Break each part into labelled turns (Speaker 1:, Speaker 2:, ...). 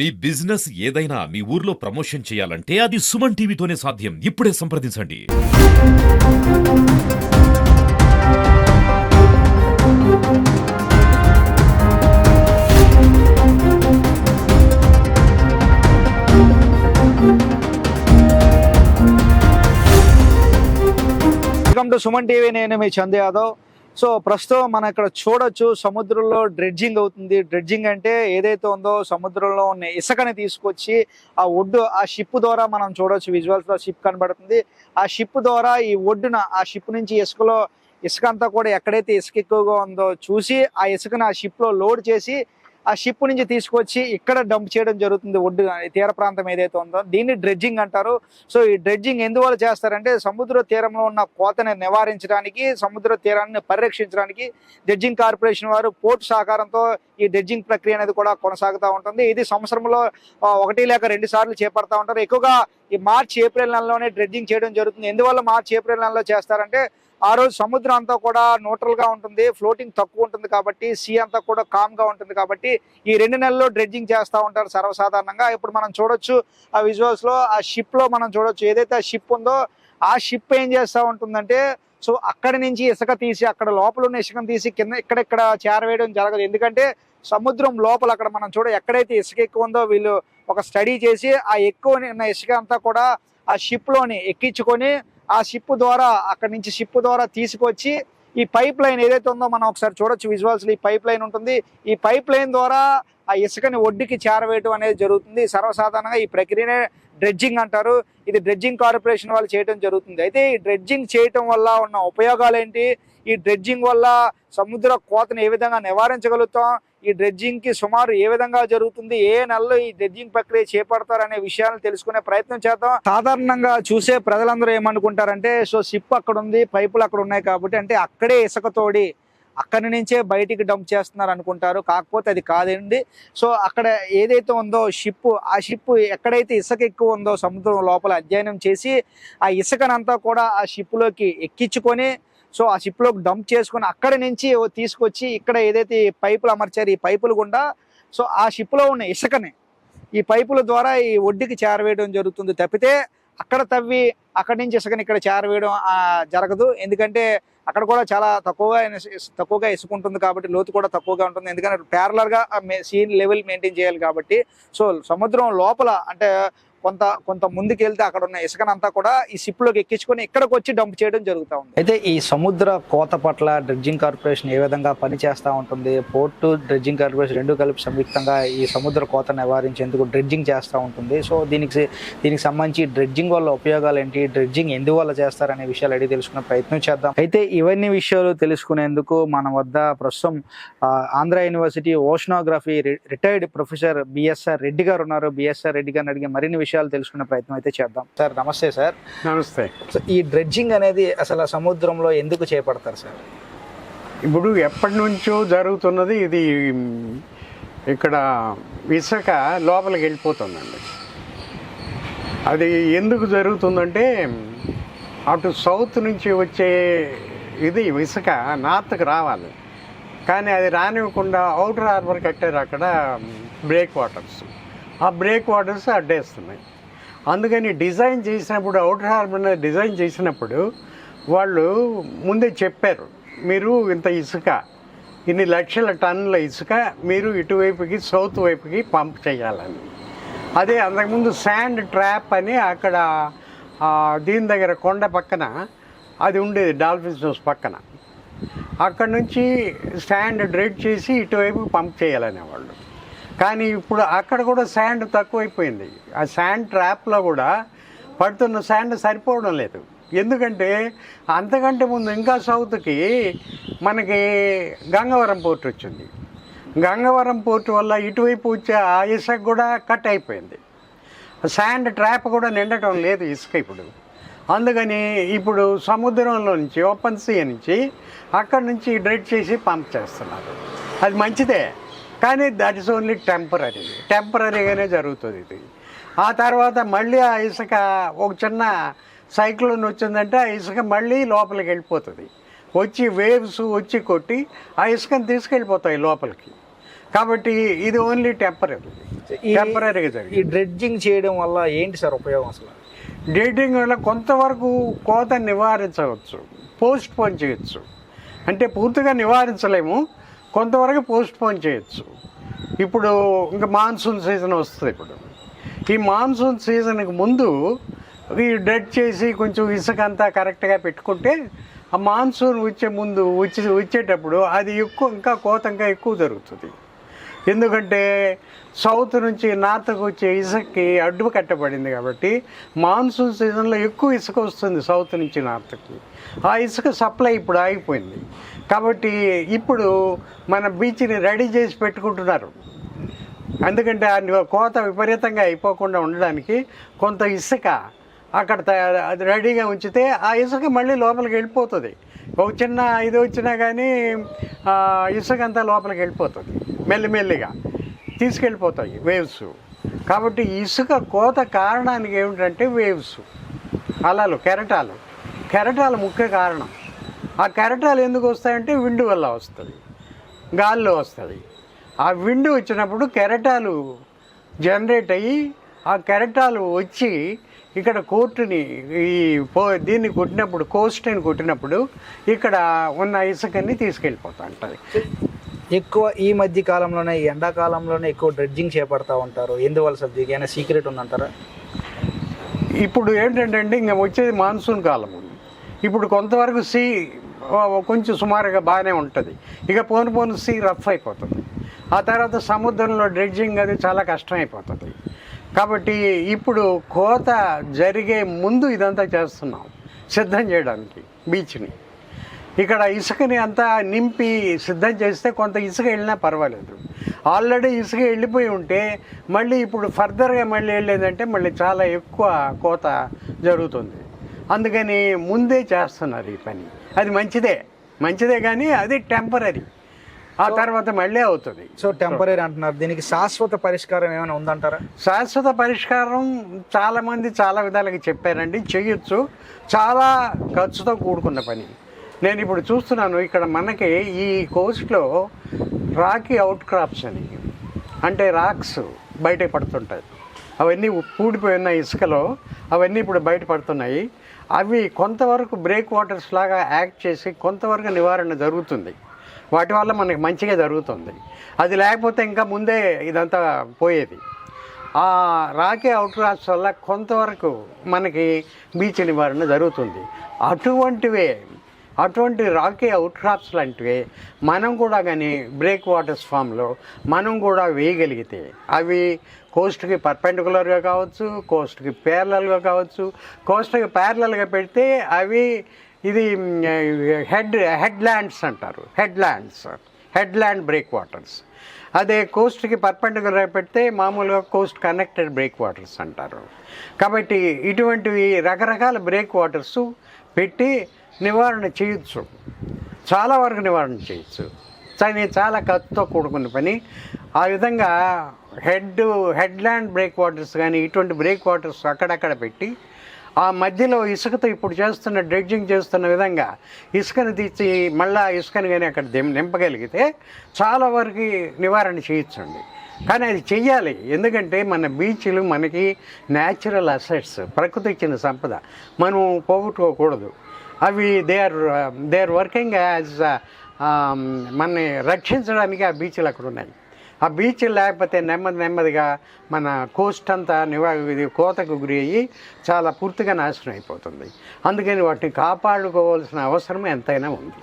Speaker 1: మీ business ఏదైనా మీ ఊర్లో promotion చేయాలంటే అది సుమన్ టీవీతోనే సాధ్యం. ఇప్పుడే సంప్రదించండి.
Speaker 2: వెల్కమ్ టు సుమన్ టీవీ నేను మీ చంద్ యాదవ్. సో ప్రస్తుతం మనం ఇక్కడ చూడొచ్చు సముద్రంలో డ్రెడ్జింగ్ అవుతుంది. డ్రెడ్జింగ్ అంటే ఏదైతే ఉందో సముద్రంలో ఉన్న ఇసుకని తీసుకొచ్చి ఆ ఒడ్డు ఆ షిప్ ద్వారా మనం చూడొచ్చు విజువల్స్లో షిప్ కనబడుతుంది. ఆ షిప్ ద్వారా ఈ ఒడ్డున ఆ షిప్ నుంచి ఇసుకలో ఇసుక అంతా కూడా ఎక్కడైతే ఇసుక ఎక్కువగా ఉందో చూసి ఆ ఇసుకను ఆ షిప్లో లోడ్ చేసి ఆ షిప్ నుంచి తీసుకొచ్చి ఇక్కడ డంప్ చేయడం జరుగుతుంది ఒడ్డు తీర ప్రాంతం ఏదైతే ఉందో. దీన్ని డ్రెడ్జింగ్ అంటారు. సో ఈ డ్రెడ్జింగ్ ఎందువల్ల చేస్తారంటే సముద్ర తీరంలో ఉన్న కోతని నివారించడానికి సముద్ర తీరాన్ని పరిరక్షించడానికి డ్రెడ్జింగ్ కార్పొరేషన్ వారు పోర్టు సహకారంతో ఈ డ్రెడ్జింగ్ ప్రక్రియ అనేది కూడా కొనసాగుతూ ఉంటుంది. ఇది సంవత్సరంలో ఒకటి లేక రెండు సార్లు చేపడతా ఉంటారు. ఎక్కువగా ఈ మార్చ్ ఏప్రిల్ నెలలోనే డ్రెడ్జింగ్ చేయడం జరుగుతుంది. ఎందువల్ల మార్చి ఏప్రిల్ నెలలో చేస్తారంటే ఆ రోజు సముద్రం అంతా కూడా న్యూట్రల్గా ఉంటుంది ఫ్లోటింగ్ తక్కువ ఉంటుంది కాబట్టి సీ అంతా కూడా కామ్గా ఉంటుంది కాబట్టి ఈ రెండు నెలల్లో డ్రెడ్జింగ్ చేస్తూ ఉంటారు సర్వసాధారణంగా. ఇప్పుడు మనం చూడొచ్చు ఆ విజువల్స్లో ఆ షిప్లో మనం చూడొచ్చు ఏదైతే ఆ షిప్ ఉందో ఆ షిప్ ఏం చేస్తూ ఉంటుందంటే సో అక్కడి నుంచి ఇసుక తీసి అక్కడ లోపల ఉన్న ఇసుకను తీసి కింద ఇక్కడెక్కడ చేరవేయడం జరగదు. ఎందుకంటే సముద్రం లోపల అక్కడ మనం చూడ ఎక్కడైతే ఇసుక ఎక్కువ ఉందో వీళ్ళు ఒక స్టడీ చేసి ఆ ఎక్కువ ఉన్న ఇసుక అంతా కూడా ఆ షిప్లోని ఎక్కించుకొని ఆ షిప్ ద్వారా అక్కడి నుంచి షిప్ ద్వారా తీసుకొచ్చి ఈ పైప్ లైన్ ఏదైతే ఉందో మనం ఒకసారి చూడొచ్చు విజువల్స్ ఈ పైప్ లైన్ ఉంటుంది. ఈ పైప్ లైన్ ద్వారా ఆ ఇసుకని ఒడ్డుకి చేరవేయడం అనేది జరుగుతుంది. సర్వసాధారణంగా ఈ ప్రక్రియనే డ్రెడ్జింగ్ అంటారు. ఇది డ్రెడ్జింగ్ కార్పొరేషన్ వాళ్ళు చేయడం జరుగుతుంది. అయితే ఈ డ్రెడ్జింగ్ చేయటం వల్ల ఉన్న ఉపయోగాలు ఏంటి ఈ డ్రెడ్జింగ్ వల్ల సముద్ర కోతను ఏ విధంగా నివారించగలుగుతాం? ఈ డ్రెడ్జింగ్కి సుమారు ఏ విధంగా జరుగుతుంది ఏ నెలలో ఈ డ్రెడ్జింగ్ ప్రక్రియ చేపడతారనే విషయాలను తెలుసుకునే ప్రయత్నం చేద్దాం. సాధారణంగా చూసే ప్రజలందరూ ఏమనుకుంటారంటే సో షిప్ అక్కడ ఉంది పైపులు అక్కడ ఉన్నాయి కాబట్టి అంటే అక్కడే ఇసుక తోడి అక్కడి నుంచే బయటికి డంప్ చేస్తున్నారు అనుకుంటారు. కాకపోతే అది కాదండి. సో అక్కడ ఏదైతే ఉందో షిప్ ఆ షిప్ ఎక్కడైతే ఇసుక ఎక్కువ ఉందో సముద్రం లోపల అధ్యయనం చేసి ఆ ఇసుకనంతా కూడా ఆ షిప్లోకి ఎక్కించుకొని సో ఆ షిప్లో డంప్ చేసుకుని అక్కడి నుంచి తీసుకొచ్చి ఇక్కడ ఏదైతే పైపులు అమర్చారు ఈ పైపులు గుండా సో ఆ షిప్లో ఉన్న ఇసుకని ఈ పైపుల ద్వారా ఈ ఒడ్డుకి చేరవేయడం జరుగుతుంది. తప్పితే అక్కడ తవ్వి అక్కడి నుంచి ఇసుకని ఇక్కడ చేరవేయడం జరగదు. ఎందుకంటే అక్కడ కూడా చాలా తక్కువగా తక్కువగా ఇసుకుంటుంది కాబట్టి లోతు కూడా తక్కువగా ఉంటుంది. ఎందుకంటే ప్యారలర్గా సీన్ లెవెల్ మెయింటైన్ చేయాలి కాబట్టి. సో సముద్రం లోపల అంటే కొంత కొంత ముందుకు వెళ్తే అక్కడ ఉన్న ఇసుకనంతా కూడా ఈ షిప్లోకి ఎక్కించుకొని ఇక్కడికి వచ్చి డంప్ చేయడం జరుగుతూ ఉంది. అయితే ఈ సముద్ర కోత పట్ల డ్రెడ్జింగ్ కార్పొరేషన్ ఏ విధంగా పనిచేస్తూ ఉంటుంది? పోర్టు డ్రెడ్జింగ్ కార్పొరేషన్ రెండు కలిపి సంయుక్తంగా ఈ సముద్ర కోత నివారించేందుకు డ్రెడ్జింగ్ చేస్తూ ఉంటుంది. సో దీనికి దీనికి సంబంధించి డ్రెడ్జింగ్ వల్ల ఉపయోగాలు ఏంటి? డ్రెడ్జింగ్ ఎందువల్ల చేస్తారనే విషయాలు అడిగి తెలుసుకునే ప్రయత్నం చేద్దాం. అయితే ఇవన్నీ విషయాలు తెలుసుకునేందుకు మన వద్ద ప్రస్తుతం ఆ, Andhra university oceanography retired professor BSR Reddy garu ఉన్నారు. బిఎస్ఆర్ రెడ్డి గారిని అడిగి మరిన్ని విషయాలు తెలుసుకునే ప్రయత్నం అయితే చేద్దాం. సార్ నమస్తే సార్.
Speaker 3: నమస్తే.
Speaker 2: సో ఈ డ్రెడ్జింగ్ అనేది అసలు సముద్రంలో ఎందుకు చేపడతారు సార్?
Speaker 3: ఇప్పుడు ఎప్పటి నుంచో జరుగుతున్నది ఇది ఇక్కడ ఇసుక లోపలికి వెళ్ళిపోతుందండి. అది ఎందుకు జరుగుతుందంటే అటు సౌత్ నుంచి వచ్చే ఇది ఇసుక నార్త్కి రావాలి. కానీ అది రానివ్వకుండా అవుటర్ హార్బర్ కట్టారు అక్కడ బ్రేక్ వాటర్స్. ఆ బ్రేక్ వాటర్స్ అడ్డేస్తున్నాయి అందుకని డిజైన్ చేసినప్పుడు అవుటర్ హార్బర్ డిజైన్ చేసినప్పుడు వాళ్ళు ముందే చెప్పారు మీరు ఇంత ఇసుక ఇన్ని లక్షల టన్నుల ఇసుక మీరు ఇటువైపుకి సౌత్ వైపుకి పంప్ చేయాలని. అదే అంతకుముందు శాండ్ ట్రాప్ అని అక్కడ దీని దగ్గర కొండ పక్కన అది ఉండేది డాల్ఫిన్స్ హౌస్ పక్కన. అక్కడ నుంచి శాండ్ డ్రెడ్ చేసి ఇటువైపు పంప్ చేయాలనేవాళ్ళు. కానీ ఇప్పుడు అక్కడ కూడా శాండ్ తక్కువైపోయింది. ఆ శాండ్ ట్రాప్లో కూడా పడుతున్న శాండ్ సరిపోవడం లేదు. ఎందుకంటే అంతకంటే ముందు ఇంకా సౌత్కి మనకి గంగవరం పోర్ట్ వచ్చింది. గంగవరం పోర్ట్ వల్ల ఇటువైపు వచ్చే ఆ ఇసుక కూడా కట్ అయిపోయింది. శాండ్ ట్రాప్ కూడా నిండటం లేదు ఇసుక ఇప్పుడు. అందుకని ఇప్పుడు సముద్రంలో నుంచి ఓపెన్ సీ నుంచి అక్కడి నుంచి డ్రెడ్ చేసి పంప్ చేస్తున్నారు. అది మంచిదే. కానీ దట్ ఇస్ ఓన్లీ టెంపరీ టెంపరీగానే జరుగుతుంది ఇది. ఆ తర్వాత మళ్ళీ ఆ ఇసుక ఒక చిన్న సైక్లోన్ వచ్చిందంటే ఆ ఇసుక మళ్ళీ లోపలికి వెళ్ళిపోతుంది. వచ్చి వేవ్స్ వచ్చి కొట్టి ఆ ఇసుకని తీసుకెళ్ళిపోతాయి లోపలికి. కాబట్టి ఇది ఓన్లీ టెంపరీ
Speaker 2: ఈ-
Speaker 3: టెంపరీగా
Speaker 2: ఈ
Speaker 3: జరిగింది.
Speaker 2: డ్రెడ్జింగ్ చేయడం వల్ల ఏంటి సార్ ఉపయోగం అసలు?
Speaker 3: డేటింగ్ వల్ల కొంతవరకు కోత నివారించవచ్చు పోస్ట్ పోన్ చేయొచ్చు. అంటే పూర్తిగా నివారించలేము. కొంతవరకు పోస్ట్ పోన్ చేయొచ్చు. ఇప్పుడు ఇంకా మాన్సూన్ సీజన్ వస్తుంది ఇప్పుడు. ఈ మాన్సూన్ సీజన్కి ముందు ఈ డెడ్ చేసి కొంచెం ఇసుక అంతా కరెక్ట్గా పెట్టుకుంటే ఆ మాన్సూన్ వచ్చే ముందు వచ్చి వచ్చేటప్పుడు అది ఎక్కువ ఇంకా కోత ఇంకా ఎక్కువ జరుగుతుంది. ఎందుకంటే సౌత్ నుంచి నార్త్కు వచ్చే ఇసుకకి అడ్డు కట్టబడింది కాబట్టి మాన్సూన్ సీజన్లో ఎక్కువ ఇసుక వస్తుంది సౌత్ నుంచి నార్త్కి. ఆ ఇసుక సప్లై ఇప్పుడు ఆగిపోయింది. కాబట్టి ఇప్పుడు మన బీచ్ని రెడీ చేసి పెట్టుకుంటున్నారు. ఎందుకంటే ఆ కోత విపరీతంగా అయిపోకుండా ఉండడానికి కొంత ఇసుక అక్కడ అది రెడీగా ఉంచితే ఆ ఇసుక మళ్ళీ లోపలికి వెళ్ళిపోతుంది. ఒక చిన్న ఇది వచ్చినా కానీ ఇసుక అంతా లోపలికి వెళ్ళిపోతుంది. మెల్లిమెల్లిగా తీసుకెళ్ళిపోతాయి వేవ్స్. కాబట్టి ఇసుక కోత కారణానికి ఏమిటంటే వేవ్స్. అలలు కెరటాలు. కెరటాలు ముఖ్య కారణం. ఆ కెరటాలు ఎందుకు వస్తాయంటే విండు వల్ల వస్తుంది. గాల్లో వస్తుంది. ఆ విండు వచ్చినప్పుడు కెరటాలు జనరేట్ అయ్యి ఆ కెరటాలు వచ్చి ఇక్కడ కోర్టుని ఈ పో దీన్ని కొట్టినప్పుడు కోస్ట్ని కొట్టినప్పుడు ఇక్కడ ఉన్న ఇసుకని తీసుకెళ్ళిపోతా ఉంటుంది.
Speaker 2: ఎక్కువ ఈ మధ్య కాలంలోనే ఎండాకాలంలోనే ఎక్కువ డ్రెడ్జింగ్ చేపడతా ఉంటారు. ఎందువల్ల సార్ దీనికి ఏమైనా సీక్రెట్ ఉందంటారా?
Speaker 3: ఇప్పుడు ఏంటంటే అండి ఇంకా వచ్చేది మాన్సూన్ కాలము ఇప్పుడు కొంతవరకు సీ కొంచెం సుమారుగా బాగానే ఉంటుంది. ఇక పోను పోను సీ రఫ్ అయిపోతుంది. ఆ తర్వాత సముద్రంలో డ్రెడ్జింగ్ అది చాలా కష్టం అయిపోతుంది కాబట్టి ఇప్పుడు కోత జరిగే ముందు ఇదంతా చేస్తున్నాం సిద్ధం చేయడానికి బీచ్ని. ఇక్కడ ఇసుకని అంతా నింపి సిద్ధం చేస్తే కొంత ఇసుక వెళ్ళినా పర్వాలేదు. ఆల్రెడీ ఇసుక వెళ్ళిపోయి ఉంటే మళ్ళీ ఇప్పుడు ఫర్దర్గా మళ్ళీ వెళ్ళేదంటే మళ్ళీ చాలా ఎక్కువ కోత జరుగుతుంది. అందుకని ముందే చేస్తున్నారు ఈ పని. అది మంచిదే. మంచిదే కానీ అది టెంపరీ ఆ తర్వాత మళ్ళీ అవుతుంది.
Speaker 2: సో టెంపరీ అంటున్నారు. దీనికి శాశ్వత పరిష్కారం ఏమైనా ఉందంటారా?
Speaker 3: శాశ్వత పరిష్కారం చాలామంది చాలా విధాలుగా చెప్పారండి. చేయొచ్చు చాలా ఖర్చుతో కూడుకున్న పని. నేను ఇప్పుడు చూస్తున్నాను ఇక్కడ మనకి ఈ కోస్ట్లో రాకీ అవుట్ క్రాప్స్ అని. అంటే రాక్స్ బయట పడుతుంటాయి. అవన్నీ పూడిపోయిన ఇసుకలో అవన్నీ ఇప్పుడు బయట పడుతున్నాయి. అవి కొంతవరకు బ్రేక్ వాటర్స్ లాగా యాక్ట్ చేసి కొంతవరకు నివారణ జరుగుతుంది. వాటి వల్ల మనకి మంచిగా జరుగుతుంది. అది లేకపోతే ఇంకా ముందే ఇదంతా పోయేది. ఆ రాకే అవుట్రాస్ వల్ల కొంతవరకు మనకి బీచ్ నివారణ జరుగుతుంది. అటువంటివే అటువంటి రాకీ అవుట్రాప్స్ లాంటివి మనం కూడా కానీ బ్రేక్ వాటర్స్ ఫామ్లో మనం కూడా వేయగలిగితే అవి కోస్ట్కి పర్పెండికులర్గా కావచ్చు కోస్ట్కి ప్యారలల్గా కావచ్చు కోస్ట్కి ప్యారలల్గా పెడితే అవి ఇది హెడ్ హెడ్ ల్యాండ్స్ అంటారు. Headlands headland breakwaters. అదే కోస్ట్కి పర్పెండికులర్ పెడితే మామూలుగా కోస్ట్ కనెక్టెడ్ బ్రేక్ వాటర్స్ అంటారు. కాబట్టి ఇటువంటివి రకరకాల బ్రేక్ వాటర్స్ పెట్టి నివారణ చేయొచ్చు. చాలా వరకు నివారణ చేయొచ్చు. కానీ చాలా ఖర్చుతో కూడుకున్న పని. ఆ విధంగా head head land break waters కానీ ఇటువంటి బ్రేక్ వాటర్స్ అక్కడక్కడ పెట్టి ఆ మధ్యలో ఇసుకతో ఇప్పుడు చేస్తున్న డ్రెడ్జింగ్ చేస్తున్న విధంగా ఇసుకను తీసి మళ్ళా ఇసుకను కానీ అక్కడ నింపగలిగితే చాలా వరకు నివారణ చేయొచ్చండి కానీ అది చెయ్యాలి. ఎందుకంటే మన బీచ్లు మనకి న్యాచురల్ అసెట్స్ ప్రకృతి ఇచ్చిన సంపద. మనం పోగొట్టుకోకూడదు. అవి they are they are working as మనని రక్షించడానికి ఆ బీచ్లు అక్కడ ఉన్నాయి. ఆ బీచ్ లేకపోతే నెమ్మది నెమ్మదిగా మన కోస్ట్ అంతా నివా కోతకు గురి అయ్యి చాలా పూర్తిగా నాశనం అయిపోతుంది. అందుకని వాటిని కాపాడుకోవాల్సిన అవసరం ఎంతైనా ఉంది.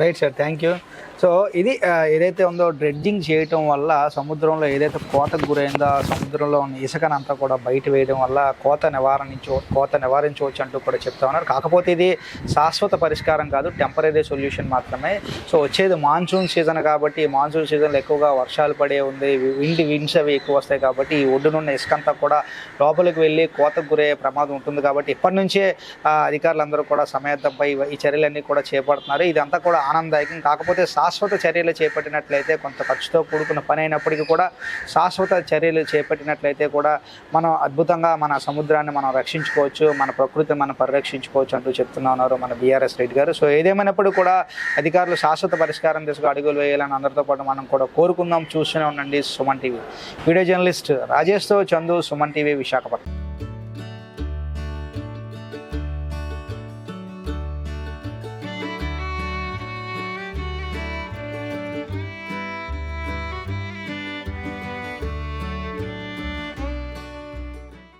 Speaker 2: Right sir thank you so ఇది ఏదైతే ఉందో డ్రెడ్జింగ్ చేయటం వల్ల సముద్రంలో ఏదైతే కోతకు గురైందో సముద్రంలో ఉన్న ఇసుకనంతా కూడా బయట వేయడం వల్ల కోత నివారణించు కోత నివారించవచ్చు అంటూ కూడా చెప్తా ఉన్నారు. కాకపోతే ఇది శాశ్వత పరిష్కారం కాదు టెంపరీ సొల్యూషన్ మాత్రమే. సో వచ్చేది మాన్సూన్ సీజన్ కాబట్టి మాన్సూన్ సీజన్లో ఎక్కువగా వర్షాలు పడే ఉంది విండి విండ్స్ అవి ఎక్కువ వస్తాయి కాబట్టి ఈ ఒడ్డునున్న ఇసుకంతా కూడా లోపలికి వెళ్ళి కోతకు గురయ్యే ప్రమాదం ఉంటుంది కాబట్టి ఇప్పటి నుంచే అధికారులందరూ కూడా సమయత్తంపై ఈ చర్యలన్నీ కూడా చేపడుతున్నారు. ఇదంతా కూడా ఆనందదాయకం. కాకపోతే శాశ్వత చర్యలు చేపట్టినట్లయితే కొంత ఖర్చుతో కూడుకున్న పని అయినప్పటికీ కూడా శాశ్వత చర్యలు చేపట్టినట్లయితే కూడా మనం అద్భుతంగా మన సముద్రాన్ని మనం రక్షించుకోవచ్చు మన ప్రకృతిని మనం పరిరక్షించుకోవచ్చు అంటూ చెప్తున్నా ఉన్నారు మన బీఆర్ఎస్ రెడ్డి గారు. సో ఏదేమైనప్పుడు కూడా అధికారులు శాశ్వత పరిష్కారం దిశగా అడుగులు వేయాలని అందరితో పాటు మనం కూడా కోరుకుందాం. చూస్తూనే ఉండండి సుమన్ టీవీ. వీడియో జర్నలిస్ట్ రాజేష్తో చందు సుమన్ టీవీ విశాఖపట్నం.